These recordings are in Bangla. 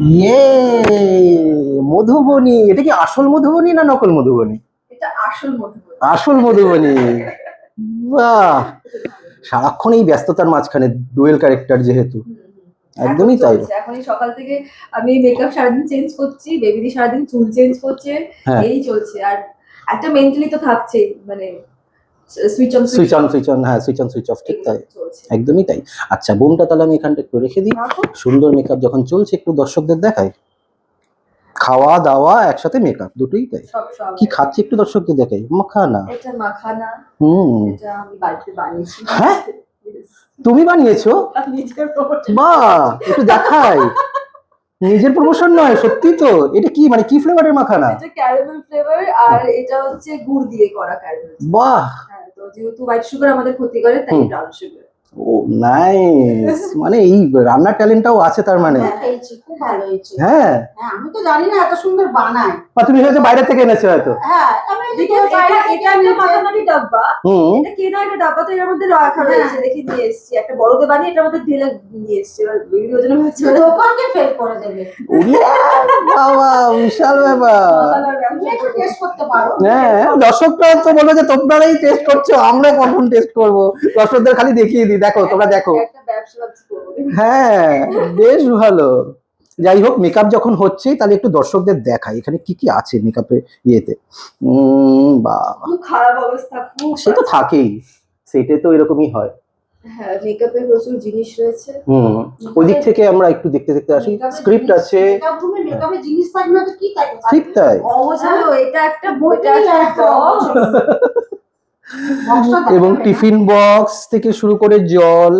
ইয়ে মধুবনী। এটা কি আসল মধুবনী না নকল মধুবনী? এটা আসল মধুবনী। আসল মধুবনী। বাহ! সারাক্ষণ এই ব্যস্ততার মাঝখানে ডুয়েল ক্যারেক্টার যেহেতু। একদমই তাই। এখন সকাল থেকে আমি মেকআপ সারাদিন চেঞ্জ করছি বেবিদি সারাদিন চুল চেঞ্জ করছে হ্যাঁ। এই চলছে। আর একটা মেন্টালি তো থাকছেই মানে switch on switch on switch on হ্যাঁ সুইচ অন সুইচ অফ ঠিক তাই। একদমই তাই। আচ্ছা বোমটা তাহলে আমি এখানটা একটু রেখে দিই। সুন্দর মেকআপ যখন চলছে একটু দর্শকদের দেখাই। খাওয়া দাওয়া একসাথে মেকআপ দুটোই তাই। কি খাচ্ছি একটু দর্শকদের দেখাই। মাখানা। এটা মাখানা। হুম। এটা আমি বাড়িতে বানিয়েছি। হ্যাঁ? তুমি বানিয়েছো? বাহ! একটু দেখাই। নিজের প্রমোশন নয় সত্যি তো। এটা কি মানে কি ফ্লেভারের মাখানা? এটা ক্যারামেল ফ্লেভার আর এটা হচ্ছে গুড় দিয়ে করা ক্যারামেল বাহ! হ্যাঁ তো যেহেতু হোয়াইট সুগার আমাদের ক্ষতি করে তাই। ব্রাউন সুগার ও নাইস মানে এই রান্নার ট্যালেন্টটাও আছে তার মানে। হ্যাঁ। খুব ভালো হয়েছে। হ্যাঁ। হ্যাঁ আমি তো জানি না এত সুন্দর বানায়। বা তুমি বাইরে থেকে এনেছো হয়তো। হ্যাঁ আমি এটা- ডাব্বা। এটা কেনা একটা ডাব্বা তো এর মধ্যে রাখা রয়েছে দেখে নিয়ে এসেছি। একটা বড়তে বানিয়ে এটার মধ্যে ঢেলে নিয়ে এসেছি এবার বেরিয়ে ওজনে হচ্ছে দোকানকে ফেল করে দেবে। বাবা বিশাল ব্যাপার। টেস্ট করতে পারো। হ্যাঁ দর্শকরা তো বলো যে তোমরাই টেস্ট করছ আমরা কখন টেস্ট করব। দর্শকদের খালি দেখিয়ে দিই দেখো তোমরা দেখো। একটা ব্যবসা হ্যাঁ বেশ ভালো। যাই হোক মেকআপ যখন হচ্ছে তাহলে একটু দর্শকদের দেখাই এখানে কি কি আছে মেকআপে ইয়েতে? বা খারাপ অবস্থা সে তো থাকেই সেটে তো এরকমই হয়। হ্যাঁ মেকআপের প্রচুর জিনিস রয়েছে। হুম ওই দিক থেকে আমরা একটু দেখতে দেখতে আসি স্ক্রিপ্ট আছে। মেকআপ জিনিস থাকবে না তো কি থাকবে? ঠিক তাই। অবশ্যই। এটা একটা বইটাই একটা একটা box। বক্সটা দেখাবে এবং টিফিন বক্স থেকে শুরু করে জল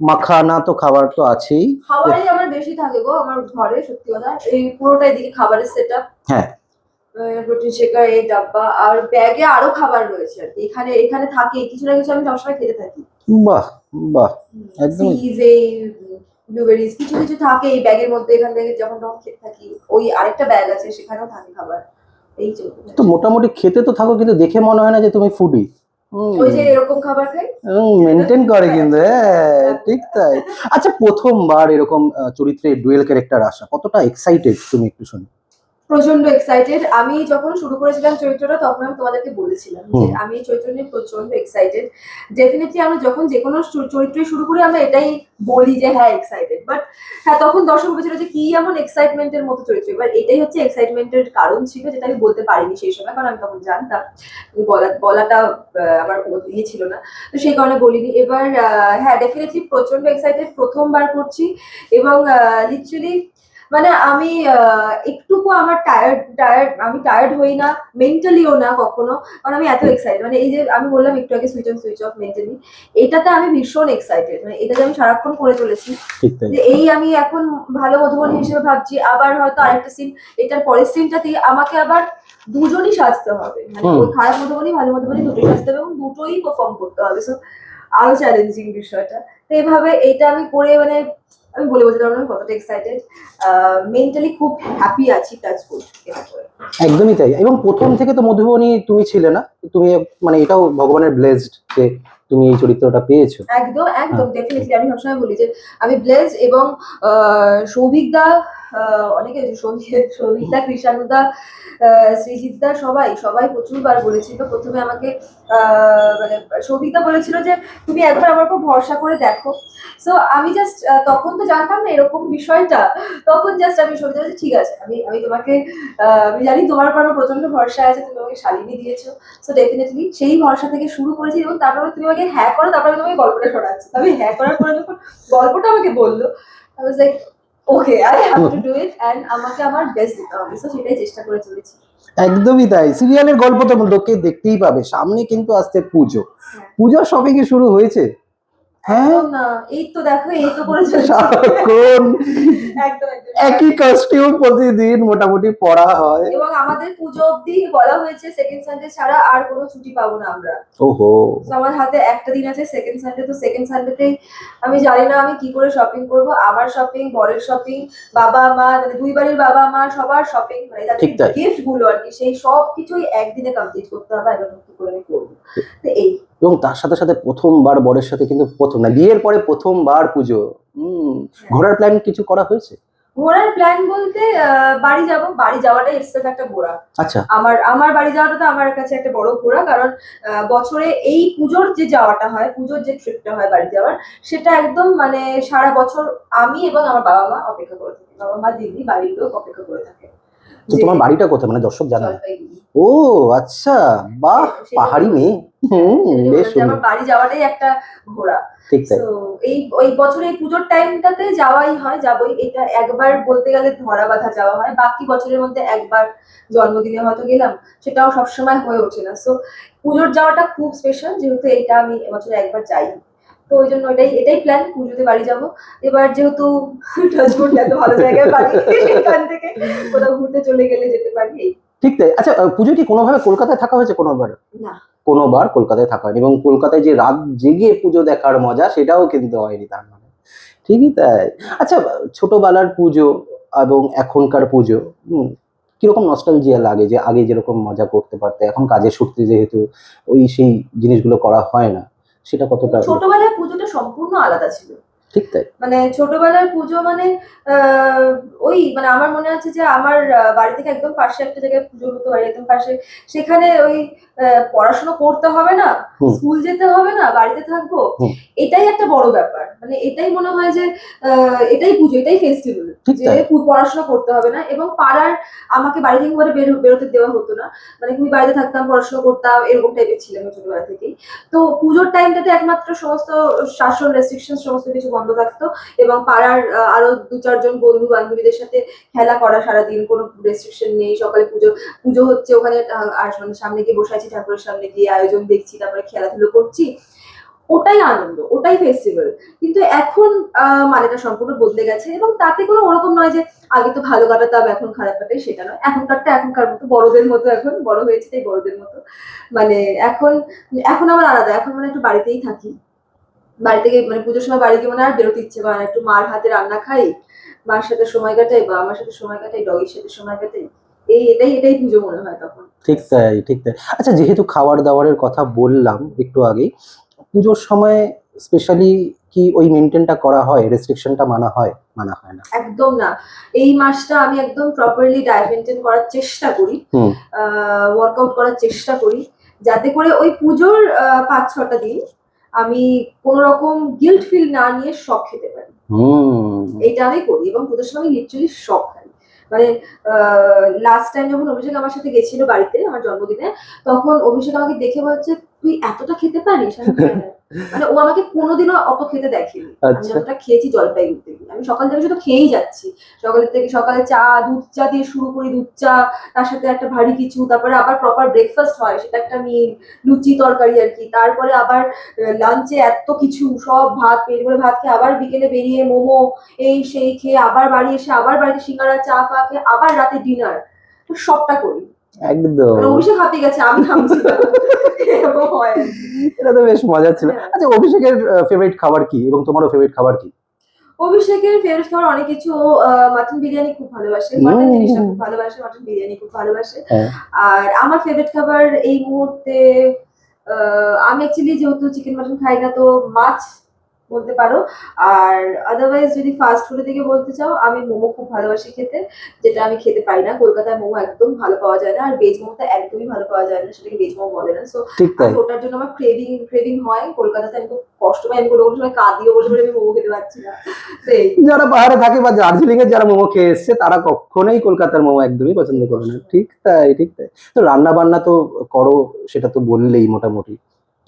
মাখানা তো খাবার তো আছেই। খাবারই আমার বেশি থাকে গো আমার ঘরে সত্যি কথা এই পুরোটাই দিকে খাবারের সেট আপ হ্যাঁ প্রোটিন শেকার এই ডাব্বা আর ব্যাগে আরও খাবার রয়েছে আর এখানে এখানে থাকে কিছু না কিছু আমি সবসময় খেতে থাকি। বাহ বাহ একদমই। সিজ এই ব্লুবেরিজ কিছু কিছু থাকে এই ব্যাগের মধ্যে এখান থেকে যখন তখন খেতে থাকি। ওই আরেকটা ব্যাগ আছে সেখানেও থাকে খাবার। এই তো মোটামুটি খেতে তো থাকো কিন্তু দেখে মনে হয় না যে তুমি ফুডি ওই যে এরকম খাবার খাই? মেনটেন করে কিন্তু হ্যাঁ, ঠিক তাই। আচ্ছা প্রথমবার এরকম চরিত্রে ডুয়েল ক্যারেক্টার আসা কতটা এক্সাইটেড তুমি একটু শুনি। প্রচণ্ড এক্সাইটেড আমি যখন শুরু করেছিলাম চরিত্রটা তখন আমি তোমাদেরকে বলেছিলাম যে আমি এই চরিত্র নিয়ে প্রচণ্ড এক্সাইটেড ডেফিনেটলি আমরা যখন যে কোনো চরিত্রই শুরু করি আমরা এটাই বলি যে হ্যাঁ এক্সাইটেড বাট হ্যাঁ তখন দর্শক বলেছিল যে কি এমন এক্সাইটমেন্টের মতো চরিত্র? এবার এটাই হচ্ছে এক্সাইটমেন্টের কারণ ছিল যেটা আমি বলতে পারিনি সেই সময় কারণ আমি তখন জানতাম। বলা বলাটা আমার ইয়ে ছিল না। তো সেই কারণে বলিনি। এবার হ্যাঁ ডেফিনেটলি প্রচণ্ড এক্সাইটেড প্রথমবার করছি। এবং লিটারালি মানে আমি একটুকু আমার টায়ার্ড টায়ার্ড আমি টায়ার্ড হই না মেন্টালিও না কখনো। কারণ আমি এত এক্সাইটেড মানে এই যে আমি বললাম একটু আগে switch on switch off mentally এটাতে আমি ভীষণ এক্সাইটেড মানে এটাতে আমি সারাক্ষণ করে চলেছি। যে এই আমি এখন ভালো মধুবনী হিসেবে ভাবছি আবার হয়তো আরেকটা সিন এটার পরের সিনটাতেই আমাকে আবার দুজনই সাজতে হবে। মানে ওই খারাপ মধুবনী ভালো মধুবনী দুটোই সাজতে হবে এবং দুটোই পারফর্ম করতে হবে। সো আরও চ্যালেঞ্জিং বিষয়টা। তো এইভাবে এটা আমি করে মানে আমি বলে বলতে পারব না কতটা এক্সাইটেড মেন্টালি খুব হ্যাপি আছি টাচ করে। একদমই তাই। এবং প্রথম থেকে তো মধুবনী তুমি ছিলে না তুমি মানে এটাও ভগবানের ব্লেসড যে তুমি এই চরিত্রটা পেয়েছ। একদম একদম ডেফিনেটলি আমি সবসময় বলি যে আমি ব্লেজ এবং সৌভিক দা অনেকে সৌভিক সৌভিক দা কৃষাণু দা সবাই সবাই প্রচুরবার বলেছিল। প্রথমে আমাকে মানে দা বলেছিল যে, তুমি একবার আমার উপর ভরসা করে দেখো। সো আমি জাস্ট তখন তো জানতাম না এরকম বিষয়টা। তখন জাস্ট আমি সৌভিক দা ঠিক আছে, আমি আমি তোমাকে আমি জানি তোমার উপর আমার প্রচণ্ড ভরসা আছে, তুমি আমাকে শালিনী দিয়েছ। সো ডেফিনেটলি সেই ভরসা থেকে শুরু করেছি এবং তারপরে তুমি আমাকে হ্যাঁ করো, তারপরে তোমাকে গল্পটা শোনাচ্ছি। তবে হ্যাঁ করার পরে যখন গল্পটা আমাকে বলল like okay I have to do it and আমাকে আমার বেস্ট দিতে হবে সো সেটাই চেষ্টা করে চলেছি। একদমই তাই। সিরিয়ালের গল্প তো লোকে দেখতেই পাবে। সামনে কিন্তু আসছে পুজো। পুজো সবে কি শুরু হয়েছে। একই কস্টিউম প্রতিদিন মোটামুটি হয়। এবং আমাদের পুজো অবধি বলা হয়েছে সেকেন্ড সানডে ছাড়া আর কোনো ছুটি পাবো না আমরা। ওহো। আমার হাতে একটা দিন আছে সেকেন্ড সানডে তো সেকেন্ড সানডেতেই আমি জানি না আমি কি করে শপিং করব। আমার শপিং বরের শপিং বাবা মা মানে দুই বাড়ির বাবা মা সবার শপিং মানে। গিফটগুলো আর কি সেই সব কিছুই একদিনে কমপ্লিট করতে হবে এবং কি করে করব। তো এই। এবং তার সাথে সাথে প্রথমবার বরের সাথে কিন্তু প্রথম না বিয়ের পরে প্রথমবার পুজো। হম ঘোরার প্ল্যান কিছু করা হয়েছে? ঘোরার প্ল্যান বলতে বাড়ি যাব বাড়ি যাওয়াটাই ইটসেলফ একটা ঘোরা। আচ্ছা। আমার আমার বাড়ি যাওয়াটা তো আমার কাছে একটা বড় ঘোরা কারণ বছরে এই পুজোর যে যাওয়াটা হয় পুজোর যে ট্রিপটা হয় বাড়ি যাওয়ার সেটা একদম মানে সারা বছর আমি এবং আমার বাবা মা অপেক্ষা করে থাকি বাবা মা দিদি বাড়ির লোক অপেক্ষা করে থাকে। তো তোমার বাড়িটা কোথায়? মানে দর্শক জানা। ও আচ্ছা। বাহ পাহাড়ি মেয়ে। বেশ আমার সুন্দর। বাড়ি যাওয়াটাই একটা ঘোরা। ঠিক তাই। এই ওই বছর এই পুজোর টাইমটাতে যাওয়াই হয় যাবই। এটা একবার বলতে গেলে ধরা বাঁধা যাওয়া হয়। বাকি বছরের মধ্যে একবার জন্মদিনে হয়তো গেলাম সেটাও সবসময় হয়ে ওঠে না। সো পুজোর যাওয়াটা খুব স্পেশাল যেহেতু এইটা আমি এবছরে একবার যাই তো ওই জন্য এটাই এটাই প্ল্যান পুজোতে বাড়ি যাব। এবার যেহেতু টাচবুট এত ভালো জায়গায় বাড়ি সেখান থেকে কোথাও ঘুরতে চলে গেলে যেতে পারি। ঠিক তাই। আচ্ছা পুজো কি কোনোভাবে কলকাতায় থাকা হয়েছে কোনোবার? না। কোনোবার কলকাতায় থাকা হয়নি এবং কলকাতায় যে রাত জেগে পুজো দেখার মজা সেটাও কিন্তু হয়নি তার মানে। ঠিকই তাই। আচ্ছা ছোটবেলার পুজো এবং এখনকার পুজো কীরকম নস্টালজিয়া লাগে যে আগে যেরকম মজা করতে পারতে? এখন কাজের সূত্রে যেহেতু ওই সেই জিনিসগুলো করা হয় না। সেটা কতটা ছোটবেলায় পুজোটা সম্পূর্ণ আলাদা ছিল। ঠিক তাই। মানে ছোটবেলার পুজো মানে ওই মানে আমার মনে আছে যে আমার বাড়ি থেকে একদম পাশে একটা জায়গায় পুজো হতো বাড়ির একদম পাশে। সেখানে ওই পড়াশোনা করতে হবে না স্কুল যেতে হবে না বাড়িতে থাকব এটাই একটা বড় ব্যাপার। মানে এটাই মনে হয় যে এটাই পুজো এটাই ফেস্টিভ্যাল যে পড়াশোনা করতে হবে না এবং পাড়ার আমাকে বাড়ি থেকে করে বেরোতে দেওয়া হতো না। মানে খুবই বাড়িতে থাকতাম পড়াশোনা করতাম এরকম টাইপের ছিলাম ছোটবেলা থেকেই। তো পুজোর টাইমটাতে একমাত্র সমস্ত শাসন রেস্ট্রিকশন সমস্ত কিছু বন্ধ থাকতো এবং পাড়ার আরও দু চারজন বন্ধু বান্ধবীদের সাথে খেলা করা সারাদিন, কোনো রেস্ট্রিকশন নেই, সকালে পুজো পুজো হচ্ছে ওখানে মানে সামনে গিয়ে বসে আছি, ঠাকুরের সামনে গিয়ে আয়োজন দেখছি, তারপরে খেলাধুলো করছি। ওটাই আনন্দ, ওটাই ফেস্টিভ্যাল কিন্তু এখন মানেটা সম্পূর্ণ বদলে গেছে এবং তাতে কোনো ওরকম নয় যে আগে তো ভালো কাটাতাম, এখন খারাপ কাটাই, সেটা নয়। এখনকারটা এখনকার মতো, বড়দের মতো এখন, বড় হয়েছে তাই বড়দের মতো। মানে এখন এখন আমার আলাদা, এখন মানে একটু বাড়িতেই থাকি। বাড়ি থেকে মানে পুজোর সময় বাড়ি গিয়ে মানে আর বেরোতে ইচ্ছে করে না। একটু মার হাতে রান্না খাই মার সাথে সময় কাটাই বা আমার সাথে সময় কাটাই ডগির সাথে সময় কাটাই। এই এটাই এটাই পুজো মনে হয় তখন। ঠিক তাই ঠিক তাই। আচ্ছা যেহেতু খাবার দাবারের কথা বললাম একটু আগে পুজোর সময় স্পেশালি কি ওই মেনটেনটা করা হয় রেস্ট্রিকশনটা মানা হয় মানা হয় না? একদম না। এই মাসটা আমি একদম প্রপারলি ডায়েট মেনটেন করার চেষ্টা করি। ওয়ার্কআউট করার চেষ্টা করি যাতে করে ওই পুজোর পাঁচ ছটা দিন আমি কোন রকম গিল্ট ফিল না নিয়ে শখ খেতে পারি। এইটা এটা আমি করি এবং পুজোর সময় আমি লিটারালি শখ খাই। মানে লাস্ট টাইম যখন অভিষেক আমার সাথে গেছিল বাড়িতে আমার জন্মদিনে তখন অভিষেক আমাকে দেখে বলছে তুই এতটা খেতে পারিস। মানে ও আমাকে কোনোদিনও অত খেতে দেখেনি। আমি আচ্ছা। যতটা খেয়েছি জলপাইগুড়িতে আমি সকাল থেকে শুধু খেয়েই যাচ্ছি। সকালের থেকে সকালে চা দুধ চা দিয়ে শুরু করি দুধ চা তার সাথে একটা ভারী কিছু তারপরে আবার প্রপার ব্রেকফাস্ট হয় সেটা একটা মিল লুচি তরকারি আর কি। তারপরে আবার লাঞ্চে এত কিছু সব ভাত পেট ভরে ভাত খেয়ে আবার বিকেলে বেরিয়ে মোমো এই সেই খেয়ে আবার বাড়ি এসে আবার বাড়িতে সিঙ্গারা চা ফা খেয়ে আবার রাতে ডিনার সবটা করি। একদম মানে অভিষেক হাঁপিয়ে গেছে আমি। এরকম হয় আর কি। এটা তো বেশ মজা ছিল। আচ্ছা অভিষেকের ফেভারিট খাবার কি এবং তোমারও ফেভারিট খাবার কি অভিষেকের ফেভারিট খাবার অনেক কিছু মাটন বিরিয়ানি খুব ভালোবাসে মাটন জিনিসটা খুব ভালোবাসে মাটন বিরিয়ানি খুব ভালোবাসে হ্যাঁ। আর আমার ফেভারিট খাবার এই মুহূর্তে আমি অ্যাকচুয়ালি যেহেতু চিকেন মাটন খাই না তো মাছ বলতে পারো। আর আদারওয়াইজ যদি ফাস্ট ফুডের দিকে বলতে চাও আমি মোমো খুব ভালোবাসি খেতে যেটা আমি খেতে পারি না। কলকাতায় মোমো একদম ভালো পাওয়া যায় না আর ভেজ মোমোটা একদমই ভালো পাওয়া যায় না সেটাকে ভেজ মোমো বলে না। সো ওটার জন্য আমার ক্রেভিং ক্রেভিং হয়। কলকাতাতে আমি খুব কষ্ট পাই আমি কোনো কোনো সময় কাঁদিও বসে বসে আমি মোমো খেতে পারছি না। যারা পাহাড়ে থাকে বা দার্জিলিং এর যারা মোমো খেয়ে এসছে তারা কখনোই কলকাতার মোমো একদমই পছন্দ করে না। ঠিক তাই ঠিক তাই। তো রান্না বান্না তো করো সেটা তো বললেই মোটামুটি।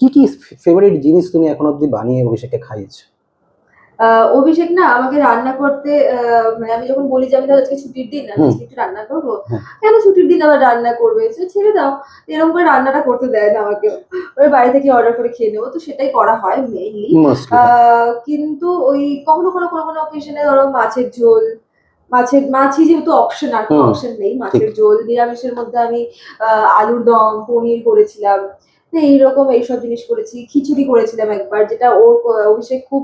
কি কি ফেভারিট জিনিস তুমি এখন অব্দি বানিয়ে অভিষেকে খাইয়েছো? অভিষেক না আমাকে রান্না করতে মানে আমি যখন বলি যে আমি আজকে ছুটির দিন আমি আজকে একটু রান্না করব হ্যাঁ। কেন ছুটির দিন আবার রান্না করবে? ছেড়ে দাও। এরকম করে রান্নাটা করতে দেয় না আমাকে। ওই বাড়ি থেকে অর্ডার করে খেয়ে নেব। তো সেটাই করা হয় মেইনলি কিন্তু ওই কখনো কোনো কোনো কোনো অকেশনে ধরো মাছের ঝোল মাছের মাছই যেহেতু অপশন আর কোনো অপশন নেই। মাছের ঝোল নিরামিষের মধ্যে আমি আলুর দম পনির করেছিলাম। এইরকম এইসব জিনিস করেছি খিচুড়ি করেছিলাম একবার যেটা ওর অভিষেক খুব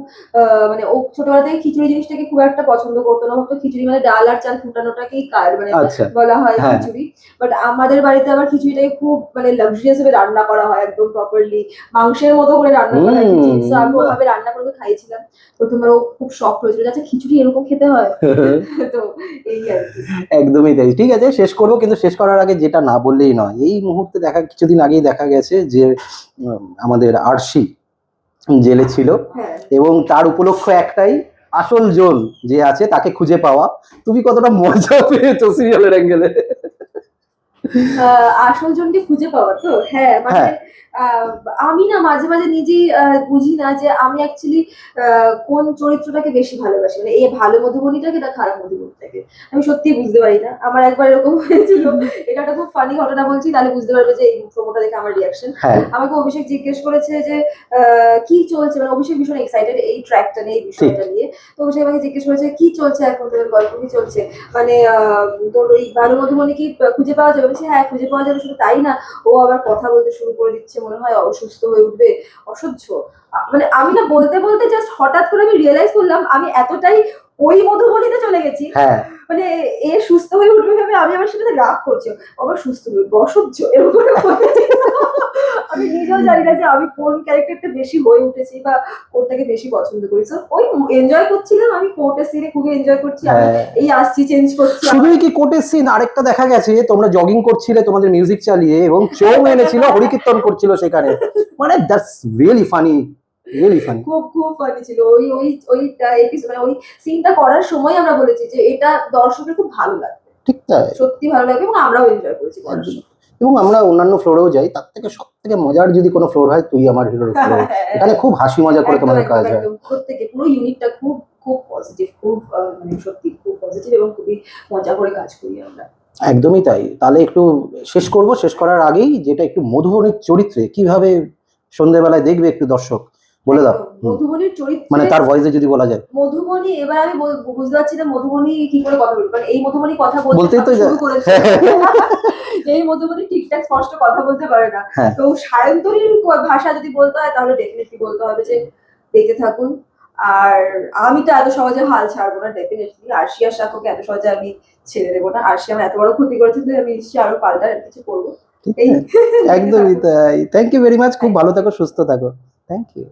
মানে ও ছোটবেলা থেকে খিচুড়ি জিনিসটাকে খুব একটা পছন্দ করতো না হতো খিচুড়ি মানে ডাল আর চাল ফুটানোটাকেই কার মানে আচ্ছা। বলা হয় হ্যাঁ। খিচুড়ি। বাট আমাদের বাড়িতে আবার খিচুড়িটাকে খুব মানে লাক্সারিয়াস ভাবে রান্না করা হয় একদম প্রপারলি মাংসের মতো করে রান্না করা হয় আমি ওভাবে রান্না করে খাইছিলাম প্রথমবার ও খুব শখ হয়েছিল আচ্ছা খিচুড়ি এরকম খেতে হয়? তো এই আর কি। একদমই তাই। ঠিক আছে শেষ করব কিন্তু শেষ করার আগে যেটা না বললেই নয়। এই মুহূর্তে দেখা কিছুদিন আগেই দেখা গেছে যে উম, আমাদের আরশি জেলে ছিল হ্যাঁ। এবং তার উপলক্ষ একটাই আসল জোন যে আছে তাকে খুঁজে পাওয়া। তুমি কতটা মজা পেয়েছ সিরিয়ালের অ্যাঙ্গেলে আসল জনকে খুঁজে পাওয়া তো? হ্যাঁ মানে হ্যাঁ। আহ, আমি না মাঝে মাঝে নিজেই বুঝি না যে আমি অ্যাকচুয়ালি কোন চরিত্রটাকে বেশি ভালোবাসি? মানে এই ভালো মধুবনীটাকে না খারাপ মধুবনীটাকে? আমি সত্যি বুঝতে পারি না। আমার একবার এরকম হয়েছিল। এটা একটা খুব ফানি ঘটনা বলছি তাহলে বুঝতে পারবে যে এই প্রোমোটা দেখে আমার রিয়াকশন হ্যাঁ। আমাকে অভিষেক জিজ্ঞেস করেছে যে আহ, কি চলছে? মানে অভিষেক ভীষণ এক্সাইটেড এই ট্র্যাকটা নিয়ে এই বিষয়টা নিয়ে। তো অভিষেক আমাকে জিজ্ঞেস করেছে কি চলছে এখন তোর গল্প? কি চলছে? মানে আহ, তোর ওই ভালো মধুবনী কি খুঁজে পাওয়া যাবে? বলছি হ্যাঁ খুঁজে পাওয়া যাবে শুধু তাই না, ও আবার কথা বলতে শুরু করে দিচ্ছে, মনে হয় অসুস্থ হয়ে উঠবে, অসহ্য। মানে আমি না বলতে বলতে জাস্ট হঠাৎ করে আমি রিয়েলাইজ করলাম, আমি এতটাই ওই মধুবনীতে চলে গেছি। হ্যাঁ। মানে এ সুস্থ হয়ে উঠবে ভেবে আমি আমার সাথে রাগ করছি। আবার সুস্থ হয়ে অসহ্য এরকম আমি নিজেও জানি না যে আমি কোন ক্যারেক্টারটা বেশি হয়ে উঠেছি বা কোনটাকে বেশি পছন্দ করি। So, ওই এনজয় করছিলাম আমি কোর্টের সিনে খুবই এনজয় করছি হ্যাঁ। এই আসছি চেঞ্জ করছি। শুধুই কি কোটের সিন আরেকটা দেখা গেছে তোমরা জগিং করছিলে তোমাদের মিউজিক চালিয়ে এবং চৌ এনেছিল হরিকীর্তন করছিল সেখানে। মানে দ্যাটস রিয়েলি ফানি খুব খুব ফানি ছিল। ওই ওই ওই এপিসোড মানে ওই সিনটা করার সময় আমরা বলেছি যে এটা দর্শকের খুব ভালো লাগবে। ঠিক তাই। সত্যি ভালো লাগবে এবং আমরাও এনজয় করেছি করার। সময়। এবং আমরা অন্যান্য ফ্লোরেও যাই তার থেকে সব থেকে মজার যদি কোনো ফ্লোর হয় তুই আমার হিরোর ফ্লোর এখানে খুব হাসি মজা করে তোমাদের কাজ হয়। প্রত্যেকে পুরো ইউনিটটা খুব খুব পজিটিভ খুব মানে সত্যি খুব পজিটিভ এবং খুবই মজা করে কাজ করি আমরা। একদমই তাই। তাহলে একটু শেষ করব। শেষ করার আগেই যেটা একটু মধুবনীর চরিত্রে কীভাবে সন্ধ্যেবেলায় দেখবে একটু দর্শক বলে দাও। মধুবনীর চরিত্র মানে তার ভয়েসে যদি বলা যায়। মধুবনী এবার আমি বুঝতে পারছি না মধুবনী কি করে কথা বলবে। কারণ এই মধুবনী কথা বলতে বলতেই তো শুরু করেছে। এই মধুবনী ঠিকঠাক স্পষ্ট কথা বলতে পারে না। হ্যাঁ। তো সায়ন্তরীর ভাষা যদি বলতে হয় তাহলে ডেফিনেটলি বলতে হবে যে দেখতে থাকুন। আর আমি তো এত সহজে হাল ছাড়বো না ডেফিনেটলি আরশিয়ার সাক্ষ্যকে এত সহজে আমি ছেড়ে দেবো না। আরশি আমার এত বড় ক্ষতি করেছে যে আমি নিশ্চয়ই আরও পাল্টা কিছু করব। একদমই তাই। থ্যাংক ইউ ভেরি মাচ খুব ভালো থাকো সুস্থ থাকো। Thank you